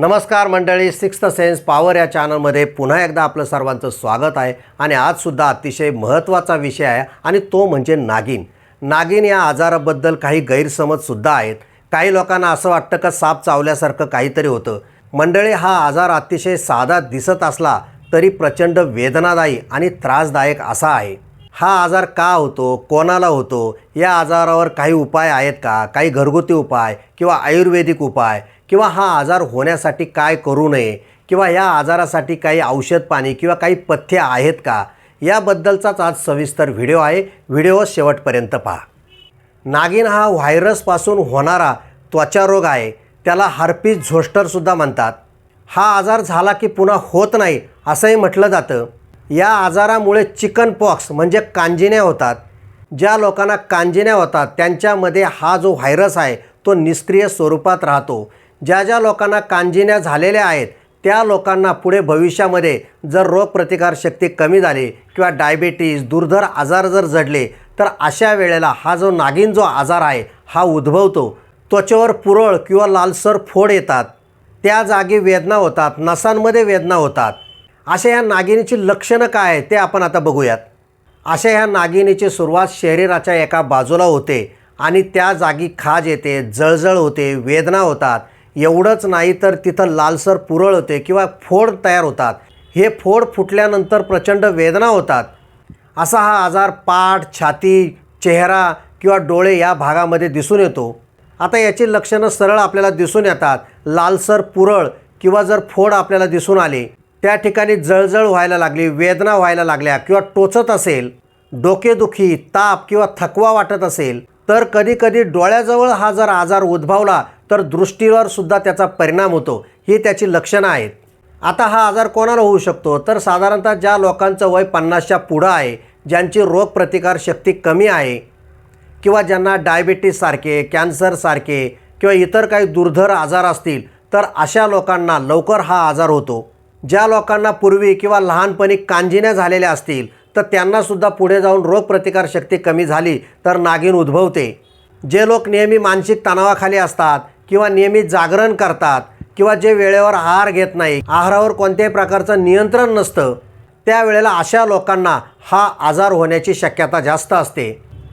नमस्कार मंडळी sixth sense power या चॅनलमध्ये पुन्हा एकदा आपलं सर्वांचं स्वागत आहे. आणि आजसुद्धा अतिशय महत्त्वाचा विषय आहे आणि तो म्हणजे नागिन. नागिन या आजाराबद्दल काही गैरसमजसुद्धा आहेत. काही लोकांना असं वाटतं का साप चावल्यासारखं काहीतरी होतं. मंडळी हा आजार अतिशय साधा दिसत असला तरी प्रचंड वेदनादायी आणि त्रासदायक असा आहे. हा आजार का होतो कोणाला होतो या आजारावर काही उपाय आहेत का? काही घरगुती उपाय किंवा आयुर्वेदिक उपाय? किंवा हा आजार होण्यासाठी काय करू नये? किंवा या आजारासाठी काही औषध पाणी किंवा काही पथ्य आहेत का? याबद्दलचाच आज सविस्तर व्हिडिओ आहे. व्हिडिओ शेवटपर्यंत पहा. नागिन हा व्हायरसपासून होणारा त्वचारोग आहे. त्याला हार्पीज झोस्टरसुद्धा म्हणतात. हा आजार झाला की पुन्हा होत नाही असंही म्हटलं जातं. या आजारामुळे चिकन पॉक्स म्हणजे कांजिण्या होतात. ज्या लोकांना कांजिण्या होतात त्यांच्यामध्ये हा जो व्हायरस आहे तो निष्क्रिय स्वरूपात राहतो. ज्या ज्या लोकांना कांजिण्या झालेल्या आहेत त्या लोकांना पुढे भविष्यामध्ये जर रोगप्रतिकारशक्ती कमी झाली किंवा डायबिटीज दुर्धर आजार जर जडले तर अशा वेळेला हा जो नागिन जो आजार आहे हा उद्भवतो. त्वचेवर पुरळ किंवा लालसर फोड येतात. त्या जागी वेदना होतात नसांमध्ये वेदना होतात. अशा ह्या नागिनीची लक्षणं काय आहे ते आपण आता बघूयात. अशा ह्या नागिनीची सुरुवात शरीराच्या एका बाजूला होते आणि त्या जागी खाज येते जळजळ होते वेदना होतात. एवढंच नाही तर तिथं लालसर पुरळ होते किंवा फोड तयार होतात. हे फोड फुटल्यानंतर प्रचंड वेदना होतात. असा हा आजार पाठ छाती चेहरा किंवा डोळे या भागामध्ये दिसून येतो. आता याची लक्षणं सरळ आपल्याला दिसून येतात. लालसर पुरळ किंवा जर फोड आपल्याला दिसून आले त्या ठिकाणी जळजळ व्हायला लागली वेदना व्हायला लागल्या किंवा टोचत असेल डोकेदुखी ताप किंवा थकवा वाटत असेल तर कधीकधी डोळ्याजवळ हा जर आजार उद्भवला तर दृष्टीवर सुद्धा त्याचा परिणाम होतो. ही त्याची लक्षणं आहेत. आता हा आजार कोणाला होऊ शकतो? तर साधारणतः ज्या लोकांचं वय पन्नासच्या पुढं आहे ज्यांची रोगप्रतिकार शक्ती कमी आहे किंवा ज्यांना डायबिटीससारखे कॅन्सरसारखे किंवा इतर काही दुर्धर आजार असतील तर अशा लोकांना लवकर हा आजार होतो. ज्या लोकांना पूर्वी किंवा लहानपणी कांजिण्या झालेल्या असतील तर त्यांनासुद्धा पुढे जाऊन रोगप्रतिकारशक्ती कमी झाली तर नागिन उद्भवते. जे लोक नेहमी मानसिक तणावाखाली असतात किंवा नेहमी जागरण करतात किंवा जे वेळेवर आहार घेत नाही आहारावर कोणत्याही प्रकारचं नियंत्रण नसतं त्यावेळेला अशा लोकांना हा आजार होण्याची शक्यता जास्त असते.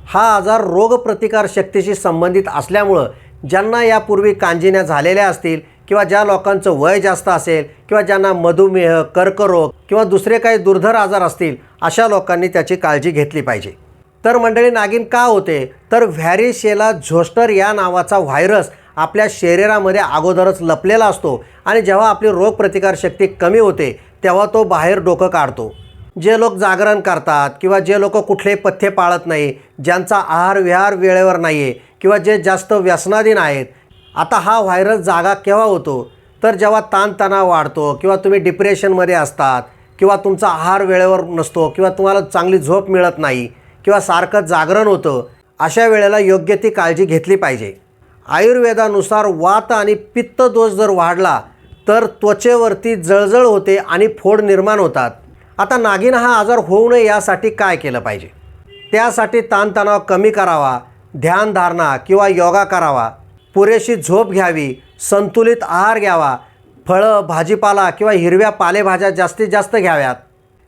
हा आजार रोगप्रतिकारशक्तीशी संबंधित असल्यामुळं ज्यांना यापूर्वी कांजिण्या झालेल्या असतील किंवा ज्या लोकांचं वय जास्त असेल किंवा ज्यांना मधुमेह कर्करोग किंवा दुसरे काही दुर्धर आजार असतील अशा लोकांनी त्याची काळजी घेतली पाहिजे. तर मंडळी नागिन का होते? तर व्हॅरिशेला झोस्टर या नावाचा व्हायरस आपल्या शरीरामध्ये अगोदरच लपलेला असतो आणि जेव्हा आपली रोगप्रतिकारशक्ती कमी होते तेव्हा तो बाहेर डोकं काढतो. जे लोक जागरण करतात किंवा जे लोक कुठलेही पथ्य पाळत नाही ज्यांचा आहार विहार वेळेवर नाही आहे किंवा जे जास्त व्यसनाधीन आहेत आता हा व्हायरस जागा केव्हा होतो? तर जेव्हा ताणतणाव वाढतो किंवा तुम्ही डिप्रेशनमध्ये असतात किंवा तुमचा आहार वेळेवर नसतो किंवा तुम्हाला चांगली झोप मिळत नाही किंवा सारखं जागरण होतं अशा वेळेला योग्य ती काळजी घेतली पाहिजे. आयुर्वेदानुसार वात आणि पित्त दोष जर वाढला तर त्वचेवरती जळजळ होते आणि फोड निर्माण होतात. आता नागिन हा आजार होऊ नये यासाठी काय केलं पाहिजे? त्यासाठी ताणतणाव कमी करावा ध्यानधारणा किंवा योगा करावा. पुरेशी झोप घ्यावी संतुलित आहार घ्यावा फळं भाजीपाला किंवा हिरव्या पालेभाज्या जास्तीत जास्त घ्याव्यात.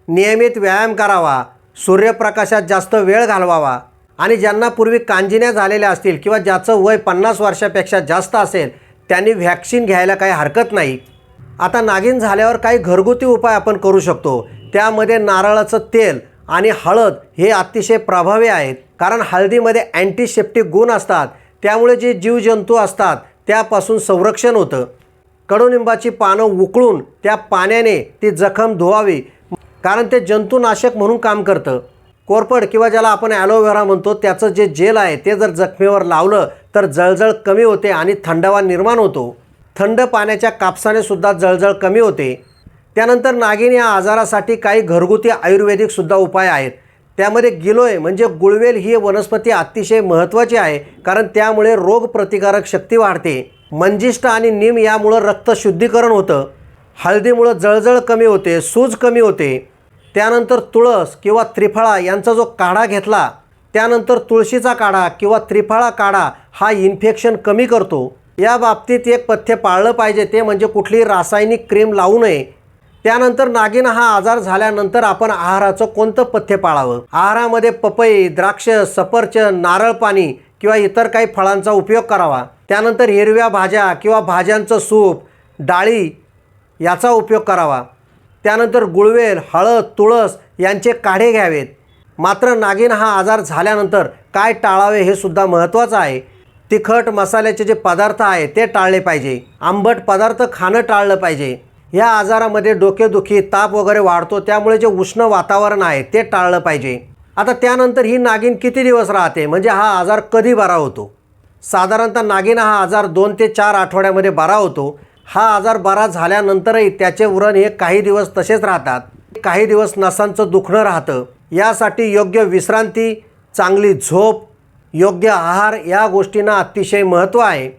नियमित व्यायाम करावा सूर्यप्रकाशात जास्त वेळ घालवावा आणि ज्यांना पूर्वी कांजिण्या झालेल्या असतील किंवा ज्याचं वय पन्नास वर्षापेक्षा जास्त असेल त्यांनी व्हॅक्सिन घ्यायला काही हरकत नाही. आता नागिन झाल्यावर काही घरगुती उपाय आपण करू शकतो. त्यामध्ये नारळाचं तेल आणि हळद हे अतिशय प्रभावी आहेत. कारण हळदीमध्ये अँटीसेप्टिक गुण असतात. त्यामुळे जे जीवजंतू असतात त्यापासून संरक्षण होतं. कडुनिंबाची पानं उकळून त्या पाण्याने ती जखम धुवावी कारण ते जंतुनाशक म्हणून काम करतं. कोरपड किंवा ज्याला आपण ॲलोव्हेरा म्हणतो त्याचं जे जेल आहे ते जर जखमेवर लावलं तर जळजळ कमी होते आणि थंडावा निर्माण होतो. थंड पाण्याच्या कापसाने सुद्धा जळजळ कमी होते. त्यानंतर नागिन या आजारासाठी काही घरगुती आयुर्वेदिकसुद्धा उपाय आहेत. त्यामध्ये गिलोय म्हणजे गुळवेल ही वनस्पती अतिशय महत्त्वाची आहे कारण त्यामुळे रोगप्रतिकारक शक्ती वाढते. मंजिष्ट आणि निम यामुळं रक्त शुद्धीकरण होतं. हळदीमुळं जळजळ कमी होते सूज कमी होते. त्यानंतर तुळस किंवा त्रिफळा यांचा जो काढा घेतला त्यानंतर तुळशीचा काढा किंवा त्रिफळा काढा हा इन्फेक्शन कमी करतो. या बाबतीत एक पथ्य पाळलं पाहिजे ते म्हणजे कुठली रासायनिक क्रीम लावू नये. त्यानंतर नागिन हा आजार झाल्यानंतर आपण आहाराचं कोणतं पथ्य पाळावं? आहारामध्ये पपई द्राक्ष सफरचंद नारळ पाणी किंवा इतर काही फळांचा उपयोग करावा. त्यानंतर हिरव्या भाज्या किंवा भाज्यांचं सूप डाळी याचा उपयोग करावा. त्यानंतर गुळवेल हळद तुळस यांचे काढे घ्यावेत. मात्र नागिन हा आजार झाल्यानंतर काय टाळावे हे सुद्धा महत्त्वाचं आहे. तिखट मसाल्याचे जे पदार्थ आहे ते टाळले पाहिजे. आंबट पदार्थ खाणं टाळलं पाहिजे. या आजारामध्ये डोकेदुखी ताप वगैरे वाढतो त्यामुळे जे उष्ण वातावरण आहे ते टाळलं पाहिजे. आता त्यानंतर ही नागिन किती दिवस राहते? म्हणजे हा आजार कधी बरा होतो? साधारणतः नागिन हा आजार दोन ते चार आठवड्यामध्ये बरा होतो. हा आजार बरा झाल्यानंतरही त्याचे व्रण हे काही दिवस तसेच राहतात. काही दिवस नसांचं दुखणं राहतं. यासाठी योग्य विश्रांती चांगली झोप योग्य आहार या गोष्टींना अतिशय महत्त्व आहे.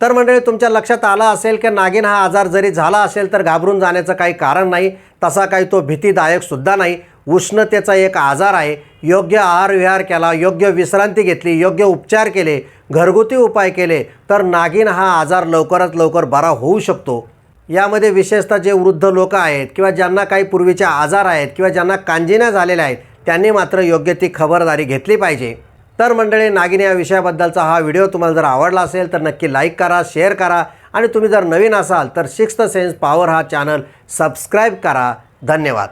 तर मंडळी तुमच्या लक्षात आलं असेल की नागिन हा आजार जरी झाला असेल तर घाबरून जाण्याचं काही कारण नाही तसा काही तो भीतीदायकसुद्धा नाही. उष्णतेचा एक आजार आहे. योग्य आहार विहार केला योग्य विश्रांती घेतली योग्य उपचार केले घरगुती उपाय केले तर नागिन हा आजार लवकरात लवकर बरा होऊ शकतो. यामध्ये विशेषतः जे वृद्ध लोक आहेत किंवा ज्यांना काही पूर्वीचे आजार आहेत किंवा ज्यांना कांजिण्या झालेल्या आहेत त्यांनी मात्र योग्य ती खबरदारी घेतली पाहिजे. तर मंडळी नागिने या विषयाबद्दलचा हा व्हिडिओ तुम्हाला जर आवडला असेल तर नक्की लाईक करा शेअर करा. आणि तुम्ही जर नवीन असाल तर सिक्स्थ सेन्स पॉवर हा चॅनल सबस्क्राईब करा. धन्यवाद.